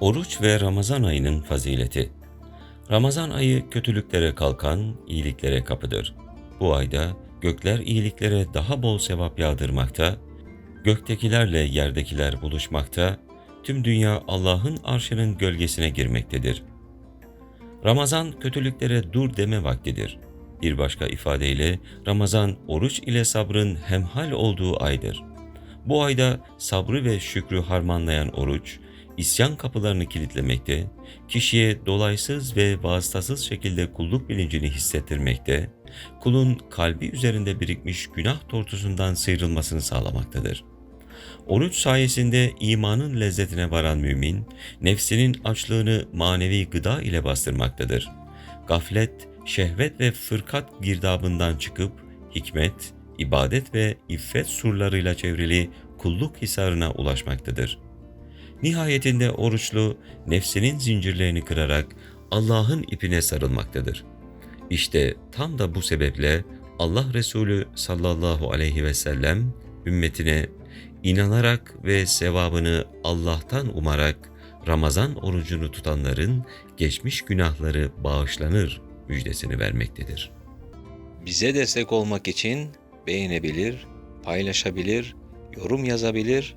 Oruç ve Ramazan ayının fazileti. Ramazan ayı kötülüklere kalkan, iyiliklere kapıdır. Bu ayda gökler iyiliklere daha bol sevap yağdırmakta, göktekilerle yerdekiler buluşmakta, tüm dünya Allah'ın arşının gölgesine girmektedir. Ramazan kötülüklere dur deme vaktidir. Bir başka ifadeyle Ramazan oruç ile sabrın hemhal olduğu aydır. Bu ayda sabrı ve şükrü harmanlayan oruç, isyan kapılarını kilitlemekte, kişiye dolaysız ve vasıtasız şekilde kulluk bilincini hissettirmekte, kulun kalbi üzerinde birikmiş günah tortusundan sıyrılmasını sağlamaktadır. Oruç sayesinde imanın lezzetine varan mümin, nefsinin açlığını manevi gıda ile bastırmaktadır. Gaflet, şehvet ve fırkat girdabından çıkıp hikmet, ibadet ve iffet surlarıyla çevrili kulluk hisarına ulaşmaktadır. Nihayetinde oruçlu nefsinin zincirlerini kırarak Allah'ın ipine sarılmaktadır. İşte tam da bu sebeple Allah Resulü sallallahu aleyhi ve sellem ümmetine inanarak ve sevabını Allah'tan umarak Ramazan orucunu tutanların geçmiş günahları bağışlanır müjdesini vermektedir. Bize destek olmak için beğenebilir, paylaşabilir, yorum yazabilir